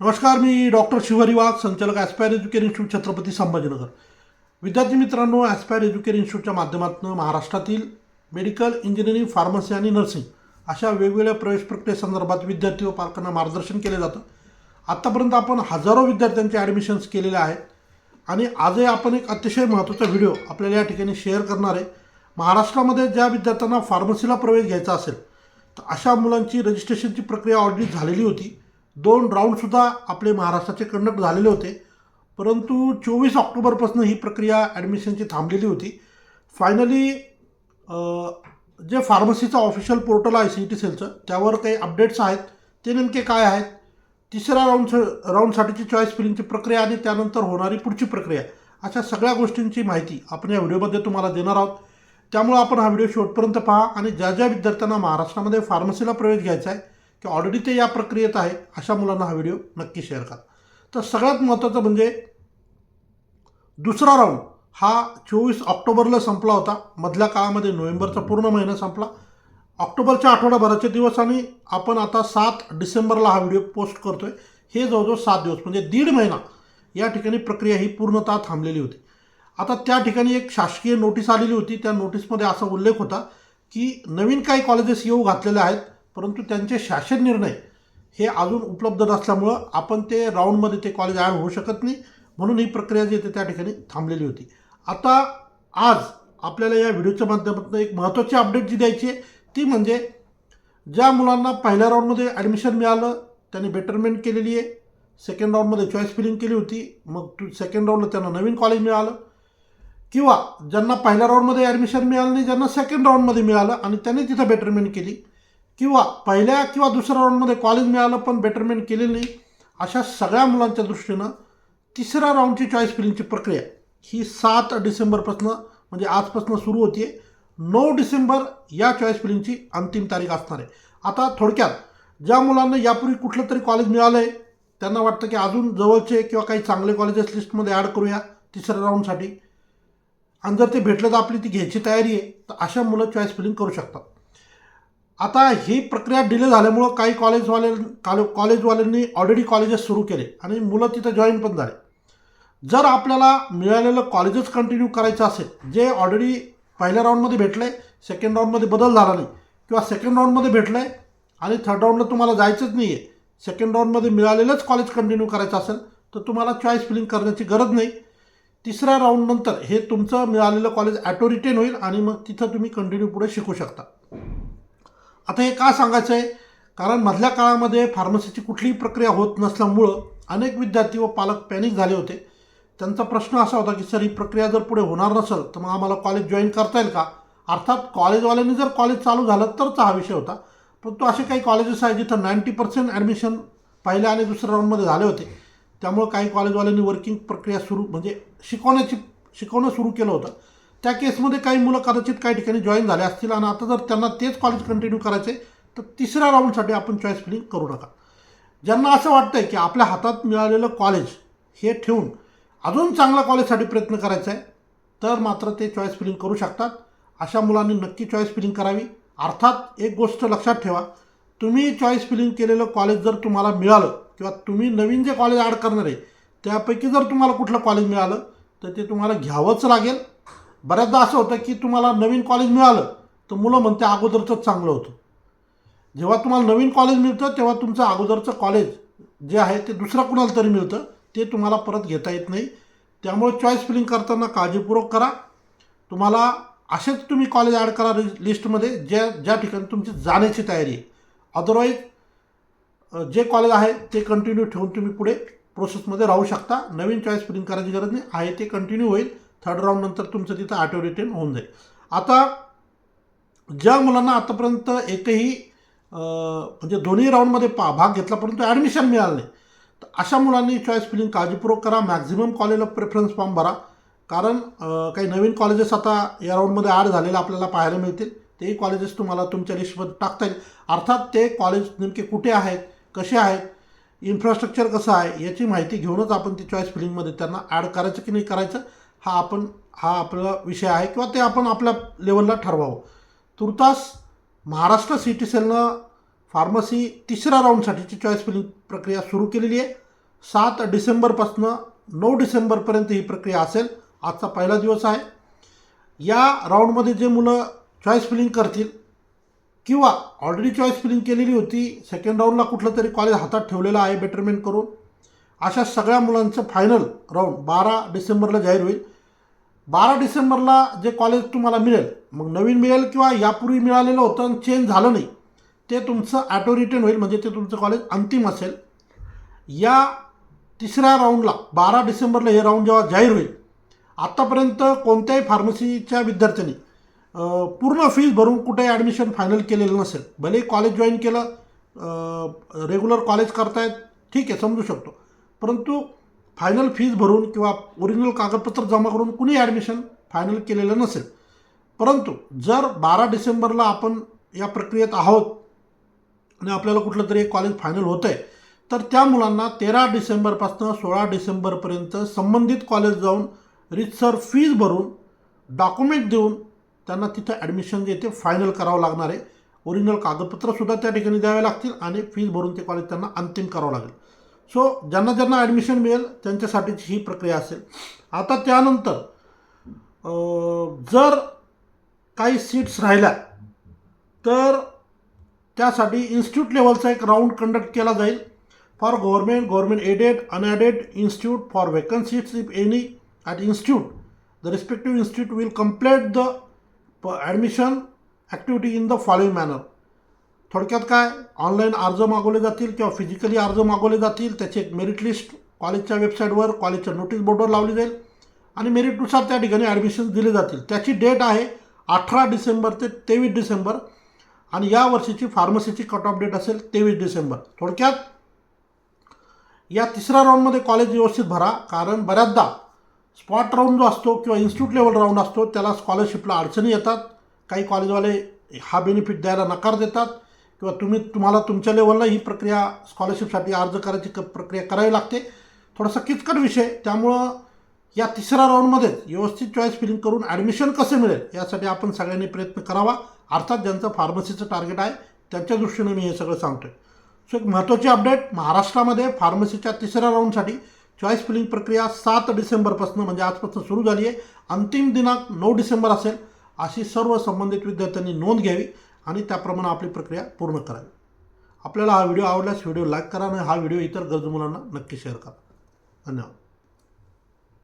नमस्कार मी डॉक्टर शिवहरी वाघ संचालक aspire education institute Chhatrapati Sambhajinagar. विद्यार्थी मित्रांनो ॲस्पायर एज्युकेशन इन्स्टिट्यूटच्या माध्यमातून महाराष्ट्रातील मेडिकल इंजिनिअरिंग फार्मसी आणि नर्सिंग अशा वेगवेगळ्या प्रवेश प्रक्रियेसंदर्भात विद्यार्थी व पालकांना मार्गदर्शन केले जातं. आत्तापर्यंत आपण हजारो विद्यार्थ्यांचे ॲडमिशन्स केलेले आहेत आणि आजही आपण एक अतिशय महत्त्वाचा व्हिडिओ आपल्याला या ठिकाणी शेअर करणार आहे. महाराष्ट्रामध्ये ज्या विद्यार्थ्यांना फार्मसीला प्रवेश घ्यायचा असेल तर अशा मुलांची रजिस्ट्रेशनची प्रक्रिया ऑलरेडी झालेली होती. दोन राऊंडसुद्धा आपले महाराष्ट्राचे कंडक्ट झालेले होते. परंतु चोवीस ऑक्टोबरपासून ही प्रक्रिया ॲडमिशनची थांबलेली होती. फायनली जे फार्मसीचं ऑफिशियल पोर्टल आहे सी टी सेलचं त्यावर काही अपडेट्स आहेत. ते नेमके काय आहेत? तिसऱ्या राऊंड राऊंडसाठीची चॉईस फिलिंगची प्रक्रिया आणि त्यानंतर होणारी पुढची प्रक्रिया. अशा सगळ्या गोष्टींची माहिती आपण या व्हिडिओमध्ये तुम्हाला देणार आहोत. त्यामुळं आपण हा व्हिडिओ शेवटपर्यंत पहा आणि ज्या ज्या विद्यार्थ्यांना महाराष्ट्रामध्ये फार्मसीला प्रवेश घ्यायचा आहे की ऑलरेडी ते या प्रक्रियेत आहे अशा मुलांना हा व्हिडिओ नक्की शेअर करा. तर सगळ्यात महत्त्वाचं म्हणजे दुसरा राऊंड हा चोवीस ऑक्टोबरला संपला होता. मधल्या काळामध्ये नोव्हेंबरचा पूर्ण महिना संपला. ऑक्टोबरच्या आठवड्याभराचे दिवस आणि आपण आता सात डिसेंबरला हा व्हिडिओ पोस्ट करतो आहे हे जवळजवळ सात दिवस म्हणजे दीड महिना या ठिकाणी प्रक्रिया ही पूर्णतः थांबलेली होती. आता त्या ठिकाणी एक शासकीय नोटीस आलेली होती. त्या नोटीसमध्ये असा उल्लेख होता की नवीन काही कॉलेजेस येऊ घातलेले आहेत. परंतु त्यांचे शासन निर्णय हे अजून उपलब्ध नसल्यामुळं आपण ते राऊंडमध्ये ते कॉलेज ॲड होऊ शकत नाही. म्हणून ही प्रक्रिया जी ते त्या ठिकाणी थांबलेली होती. आता आज आपल्याला या व्हिडिओच्या माध्यमातून एक महत्त्वाची अपडेट जी द्यायची आहे ती म्हणजे ज्या मुलांना पहिल्या राऊंडमध्ये ॲडमिशन मिळालं त्यांनी बेटरमेंट केलेली आहे. सेकंड राऊंडमध्ये चॉईस फिलिंग केली होती मग टू सेकंड राऊंडला त्यांना नवीन कॉलेज मिळालं. किंवा ज्यांना पहिल्या राऊंडमध्ये ॲडमिशन मिळालं नाही ज्यांना सेकंड राऊंडमध्ये मिळालं आणि त्यांनी तिथं बेटरमेंट केली. किंवा पहिल्या किंवा दुसऱ्या राऊंडमध्ये कॉलेज मिळालं पण बेटरमेंट केलेली नाही अशा सगळ्या मुलांच्या दृष्टीनं तिसऱ्या राऊंडची चॉईस फिलिंगची प्रक्रिया ही सात डिसेंबरपासून म्हणजे आजपासून सुरू होती आहे नऊ डिसेंबर या चॉईस फिलिंगची अंतिम तारीख असणार आहे. आता थोडक्यात ज्या मुलांना यापूर्वी कुठलं तरी कॉलेज मिळालं आहे त्यांना वाटतं की अजून जवळचे किंवा काही चांगले कॉलेजेस लिस्टमध्ये ॲड करूया तिसऱ्या राऊंडसाठी आणि जर ते भेटलं तर आपली ती घ्यायची तयारी आहे तर अशा मुलं चॉईस फिलिंग करू शकतात. आता ही प्रक्रिया डिले झाल्यामुळं काही कॉलेजवाले काल कॉलेजवाल्यांनी ऑलरेडी कॉलेजेस सुरू केले आणि मुलं तिथं जॉईन पण झाले. जर आपल्याला मिळालेलं कॉलेजेस कंटिन्यू करायचं असेल जे ऑलरेडी पहिल्या राऊंडमध्ये भेटलं आहे सेकंड राऊंडमध्ये बदल झाला नाही किंवा सेकंड राऊंडमध्ये भेटलं आहे आणि थर्ड राऊंडला तुम्हाला जायचंच नाही आहे सेकंड राऊंडमध्ये मिळालेलंच कॉलेज कंटिन्यू करायचं असेल तर तुम्हाला चॉईस फिलिंग करण्याची गरज नाही. तिसऱ्या राऊंडनंतर हे तुमचं मिळालेलं कॉलेज ॲटो रिटेन होईल आणि मग तिथं तुम्ही कंटिन्यू पुढे शिकू शकता. आता हे का सांगायचं आहे कारण मधल्या काळामध्ये फार्मसीची कुठलीही प्रक्रिया होत नसल्यामुळं अनेक विद्यार्थी व पालक पॅनिक झाले होते. त्यांचा प्रश्न असा होता की सर ही प्रक्रिया जर पुढे होणार नसेल तर मग आम्हाला कॉलेज जॉईन करता येईल का? अर्थात कॉलेजवाल्यांनी जर कॉलेज चालू झालं तरच हा विषय होता. परंतु असे काही कॉलेजेस आहेत जिथं नाईंटी पर्सेंट ॲडमिशन पहिल्या आणि दुसऱ्या राऊंडमध्ये झाले होते. त्यामुळं काही कॉलेजवाल्यांनी वर्किंग प्रक्रिया सुरू म्हणजे शिकवण्याची शिकवणं सुरू केलं होतं. त्या केसमध्ये काही मुलं कदाचित काही ठिकाणी जॉईन झाले असतील आणि आता जर त्यांना तेच कॉलेज कंटिन्यू करायचे तर तिसऱ्या राऊंडसाठी आपण चॉईस फिलिंग करू नका. ज्यांना असं वाटतं आहे की आपल्या हातात मिळालेलं कॉलेज हे ठेवून अजून चांगल्या कॉलेजसाठी प्रयत्न करायचा आहे तर मात्र ते चॉईस फिलिंग करू शकतात. अशा मुलांनी नक्की चॉईस फिलिंग करावी. अर्थात एक गोष्ट लक्षात ठेवा तुम्ही चॉईस फिलिंग केलेलं कॉलेज जर तुम्हाला मिळालं किंवा तुम्ही नवीन जे कॉलेज ॲड करणार आहे त्यापैकी जर तुम्हाला कुठलं कॉलेज मिळालं तर ते तुम्हाला घ्यावंच लागेल. बऱ्याचदा असं होतं की तुम्हाला नवीन कॉलेज मिळालं तर मुलं म्हणते अगोदरचंच चांगलं होतं. जेव्हा तुम्हाला नवीन कॉलेज मिळतं तेव्हा तुमचं अगोदरचं कॉलेज जे आहे ते दुसरं कुणाला तरी मिळतं ते तुम्हाला परत घेता येत नाही. त्यामुळे चॉईस फिलिंग करताना काळजीपूर्वक करा. तुम्हाला असेच तुम्ही कॉलेज ॲड करा लिस्टमध्ये ज्या ज्या ठिकाणी तुमची जाण्याची तयारी आहे. अदरवाईज जे कॉलेज आहे ते कंटिन्यू ठेवून तुम्ही पुढे प्रोसेसमध्ये राहू शकता. नवीन चॉईस फिलिंग करायची गरज नाही. आहे ते कंटिन्यू होईल. थर्ड राऊंड नंतर तुमचं तिथं ऑटो रिटेन होऊन जाईल. आता ज्या मुलांना आतापर्यंत एकही म्हणजे दोन्ही राऊंडमध्ये पा भाग घेतला परंतु ॲडमिशन मिळालं नाही तर अशा मुलांनी चॉईस फिलिंग काळजीपूर्वक करा. मॅक्झिमम कॉलेजला प्रेफरन्स फॉर्म भरा. कारण काही नवीन कॉलेजेस आता या राऊंडमध्ये ॲड झालेलं आपल्याला पाहायला मिळतील. तेही कॉलेजेस तुम्हाला तुमच्या लिस्टमध्ये टाकता येईल. अर्थात ते कॉलेज नेमके कुठे आहेत कसे आहेत इन्फ्रास्ट्रक्चर कसं आहे याची माहिती घेऊनच आपण ती चॉईस फिलिंगमध्ये त्यांना ॲड करायचं की नाही करायचं. हा आपण हा आपला विषय आहे किंवा ते आपण आपल्या लेवलला ठरवावं. तुर्तास महाराष्ट्र सिटी सेलनं फार्मसी तिसऱ्या राऊंडसाठीची चॉईस फिलिंग प्रक्रिया सुरू केलेली आहे. सात डिसेंबरपासनं नऊ डिसेंबरपर्यंत ही प्रक्रिया असेल. आजचा पहिला दिवस आहे. या राऊंडमध्ये जे मुलं चॉईस फिलिंग करतील किंवा ऑलरेडी चॉईस फिलिंग केलेली होती सेकंड राऊंडला कुठलं तरी कॉलेज हातात ठेवलेलं आहे बेटरमेंट करून अशा सगळ्या मुलांचं फायनल राऊंड बारा डिसेंबरला जाहीर होईल. बारा डिसेंबरला जे कॉलेज तुम्हाला मिळेल मग नवीन मिळेल किंवा यापूर्वी मिळालेलं होतं आणि चेंज झालं नाही ते तुमचं ॲटो रिटर्न होईल म्हणजे ते तुमचं कॉलेज अंतिम असेल. या तिसऱ्या राऊंडला बारा डिसेंबरला हे राऊंड जेव्हा जाहीर होईल आत्तापर्यंत कोणत्याही फार्मसीच्या विद्यार्थ्यांनी पूर्ण फीज भरून कुठेही ॲडमिशन फायनल केलेलं नसेल. भले कॉलेज जॉईन केलं रेग्युलर कॉलेज करतायत ठीक आहे समजू शकतो. परंतु फायनल फीज भरून किंवा ओरिजिनल कागदपत्र जमा करून कुणी ॲडमिशन फायनल केलेलं नसेल. परंतु जर बारा डिसेंबरला आपण या प्रक्रियेत आहोत आणि आपल्याला कुठलं तरी एक कॉलेज फायनल होतं आहे तर त्या मुलांना तेरा डिसेंबरपासून सोळा डिसेंबरपर्यंत संबंधित कॉलेज जाऊन रितसर फीज भरून डॉक्युमेंट देऊन त्यांना तिथं ॲडमिशन जे ते फायनल करावं लागणार आहे. ओरिजिनल कागदपत्रसुद्धा त्या ठिकाणी द्यावे लागतील आणि फीज भरून ते कॉलेज त्यांना अंतिम करावं लागेल. सो ज्यांना ज्यांना ॲडमिशन मिळेल त्यांच्यासाठीची ही प्रक्रिया असेल. आता त्यानंतर जर काही सीट्स राहिल्या तर त्यासाठी इन्स्टिट्यूट लेवलचा एक राऊंड कंडक्ट केला जाईल. For government government aided unaided institute for vacancies if any at institute the respective institute will complete the admission activity in the following manner थोडक्यात काय? ऑनलाईन अर्ज मागवले जातील किंवा फिजिकली अर्ज मागवले जातील त्याची एक मेरिट लिस्ट कॉलेजच्या वेबसाईटवर कॉलेजच्या नोटीस बोर्डवर लावली जाईल. आणि मेरिटनुसार त्या ठिकाणी ॲडमिशन दिले जातील. त्याची डेट आहे अठरा डिसेंबर ते तेवीस डिसेंबर. आणि या वर्षीची फार्मसीची कट ऑफ डेट असेल तेवीस डिसेंबर. थोडक्यात या तिसऱ्या राऊंडमध्ये कॉलेज व्यवस्थित भरा. कारण बऱ्याचदा स्पॉट राऊंड जो असतो किंवा इन्स्टिट्यूट लेवल राऊंड असतो त्याला स्कॉलरशिपला अडचणी येतात. काही कॉलेजवाले हा बेनिफिट द्यायला नकार देतात. किंवा तुम्ही तुम्हाला तुमच्या लेवलला ही प्रक्रिया स्कॉलरशिपसाठी अर्ज करायची क प्रक्रिया करावी लागते. थोडासा किचकट विषय त्यामुळं या तिसऱ्या राऊंडमध्ये व्यवस्थित चॉईस फिलिंग करून ॲडमिशन कसे मिळेल यासाठी आपण सगळ्यांनी प्रयत्न करावा. अर्थात ज्यांचं फार्मसीचं टार्गेट आहे त्यांच्या दृष्टीने मी हे सगळं सांगतोय. सो एक महत्त्वाची अपडेट महाराष्ट्रामध्ये फार्मसीच्या तिसऱ्या राऊंडसाठी चॉईस फिलिंग प्रक्रिया सात डिसेंबरपासून म्हणजे आजपासून सुरू झाली आहे अंतिम दिनांक नऊ डिसेंबर असेल अशी सर्व संबंधित विद्यार्थ्यांनी नोंद घ्यावी. आणि त्याप्रमाणे आपली प्रक्रिया पूर्ण करावी आपल्याला हा व्हिडिओ आवडल्यास व्हिडिओ लाईक करा आणि हा व्हिडिओ इतर गरजू मुलांना नक्की शेअर करा. धन्यवाद.